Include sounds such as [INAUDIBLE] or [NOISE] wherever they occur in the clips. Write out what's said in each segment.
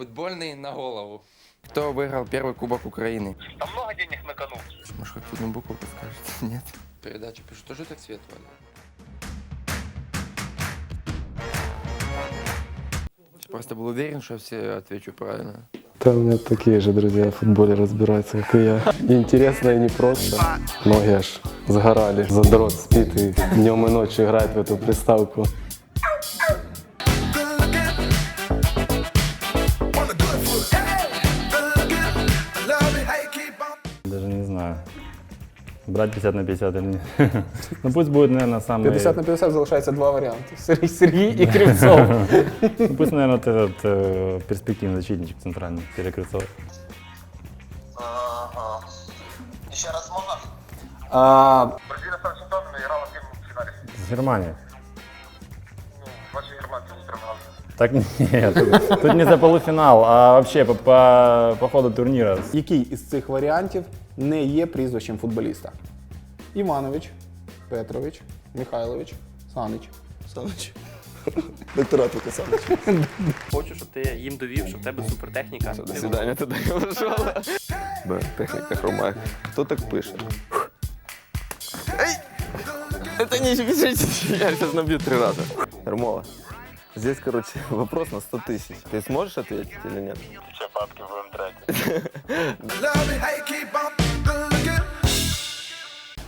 Футбольный на голову. Кто выиграл первый кубок Украины? Там много денег на кону. Может, хоть одну букву подскажете? Нет. Передачу пишу, тоже так свет валит? Просто был уверен, что все отвечу правильно. Да, у меня такие же друзья в футболе разбираются, как и я. Интересно и непросто. Многие аж сгорали. Задрот спит и днем и ночью играет в эту приставку. Брать 50 на 50 или нет. [LAUGHS] Ну пусть будет, наверное, самый... 50 на 50 залишається два варіанти: Сергій, Сергій і Кривцов. [LAUGHS] Ну, пусть, наверное, вот этот э, перспективный защитничек центральный, Перекрыцов. Ага. Еще раз можно? А, Бразилия стала чемпионом и играла в первом финале. С Германией. Ну, ваши германцы не страна. Так нет, [LAUGHS] тут, тут не за полуфинал, а вообще по, по, по ходу турнира. який із цих варіантів не є прізвищем футболіста? Іванович, Петрович, Михайлович, Санич. Саныч. Докторат только Саныч. Хочу, щоб ти їм довів, що в тебе супертехніка. До свидания тогда я ушел. Да, [LAUGHS] техника хромая. Кто так пишет? Эй! Это не бежите, я сейчас набью три раза. Ермола, здесь, короче, вопрос на 100 тысяч. Ты сможешь ответить или нет? Сейчас бабки будем тратить.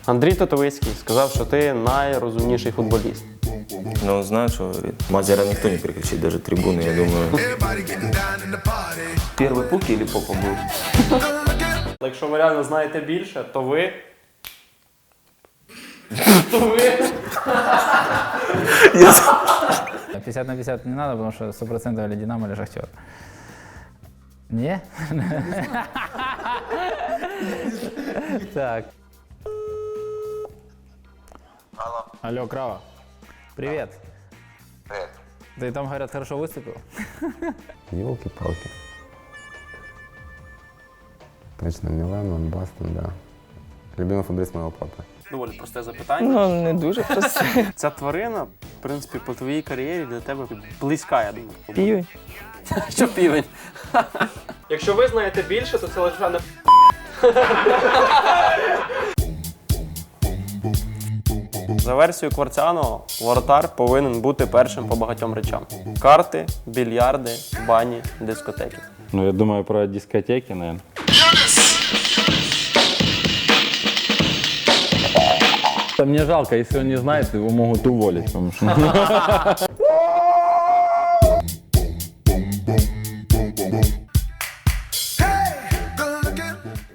Андрій Тотовицький сказав, що ти найрозумніший футболіст. Но он знает, что говорит, Мазера никто не переключит, даже трибуны, я думаю. Первий пуки или попа був? Якщо ви реально знаєте більше, то ви. То ви. 50 на 50 не надо, потому что 100% или Динамо, или Шахтер. Не? [LAUGHS] Так. Алло. Алло, Крава. Привет. Привет. Ты там, говорят, хорошо выступил? Елки-палки. Точно, Милан, Ван Бастен, да. Любимый футболист моего папы. Доволі просте запитання. Ну, не дуже просте. [LAUGHS] Ця тварина, в принципі, по твоїй кар'єрі для тебе близька, я думаю. Півень. [LAUGHS] Що півень? Якщо ви знаєте більше, то це лише не. [LAUGHS] За версією Кварцяного, воротар повинен бути першим по багатьом речам: карти, більярди, бані, дискотеки. Ну, я думаю про дискотеки, наверное. Мне жалко, если он не знает, его могут уволить, потому что...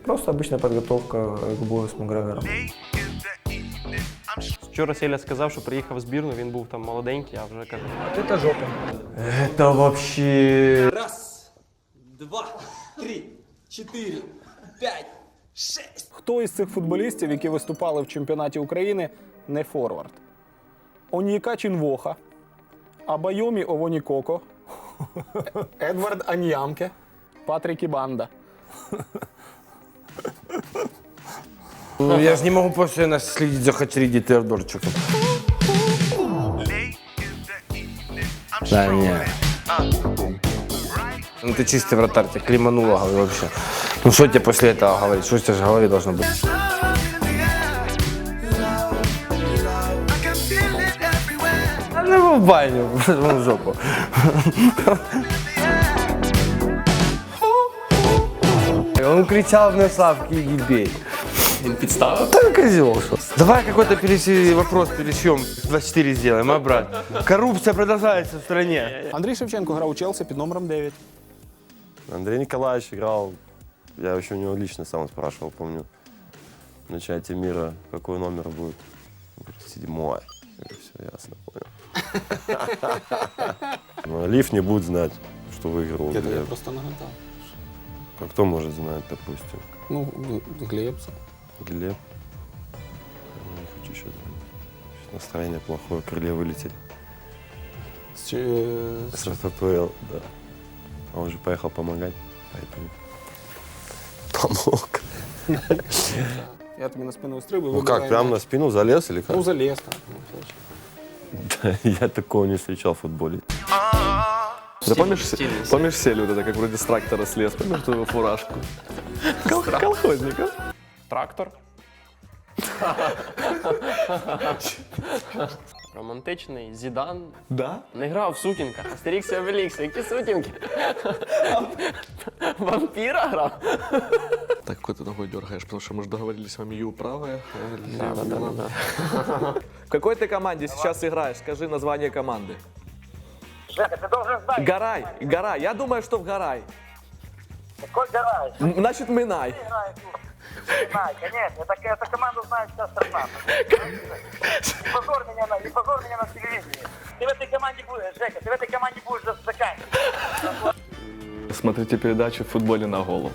Просто обычная подготовка к бою с Макгрегором. Вчора Селя сказав, що приїхав в збірну, він був там молоденький, а вже каже. Это вообще... Раз, два, три, чотири, п'ять, шесть. Хто із цих футболістів, які виступали в чемпіонаті України, не форвард? Оніка Чінвоха, Абайомі Овонікоко, [LAUGHS] Едвард Аньямке, Патрік Ібанда. Ну, я же не могу постоянно следить за Хачериди Теодорчиком. Да, не. Ну ты чистый вратарь, тебя климануло говорю, вообще. Ну что тебе после этого говорить? Что у тебя же в голове должно быть? А Ну, в баню, [LAUGHS] в жопу. Он кричал мне Славки, иди бей. Підстава. Да козел, что. Давай какой-то перес- вопрос перешьем, 24 сделаем, а, брат? Коррупция продолжается в стране. Андрій Шевченко грав у Челсі під номером 9. Андрей Николаевич играл, я еще у него лично сам спрашивал, помню, на чате мира, какой номер будет. Он говорит, седьмой. Я говорю, все ясно, понял. [LAUGHS] Но Лив не будет знать, что выиграл Я Глеб. просто нагадав. А кто может знать, допустим? Ну, Глебса. Глеб. Я не хочу что-то. Настроение плохое, крылья вылетели. Чи- з- С РФПЛ, да. А он же поехал помогать, поэтому помог. [LAUGHS] Я тобі на спину стрибую. Ну как, прям на спину залез или как? Ну, залез так. ну, точно. [LAUGHS] Я такого не встречал в футболе. Да помнишь, помнишь сель вот это, как вроде с трактора слез, помнишь твою фуражку? Кол- колхозников. Трактор. Романтичний Зідан. Да? Не грав в сутінках. Астерікс і Обелікс. Які сутінки? Вампіра грав? Так, какой ты ногой дергаешь, потому что мы же договорились с вами Ю правая. Да, да, да, да. В какой ты команде сейчас играешь? Скажи название команды. Жека, ты должен знать, Гарай, Гарай. Я думаю, что в Гарай. какой гараж. М, Значит, Минай. Играет тут. Знай, конечно, это, эта команда знает вся страна. [LAUGHS] Не позор меня на, не позор меня на телевидении. Ты в этой команде будешь, Жека, ты в этой команде будешь заканчивать. Смотрите передачу в футболе на голову.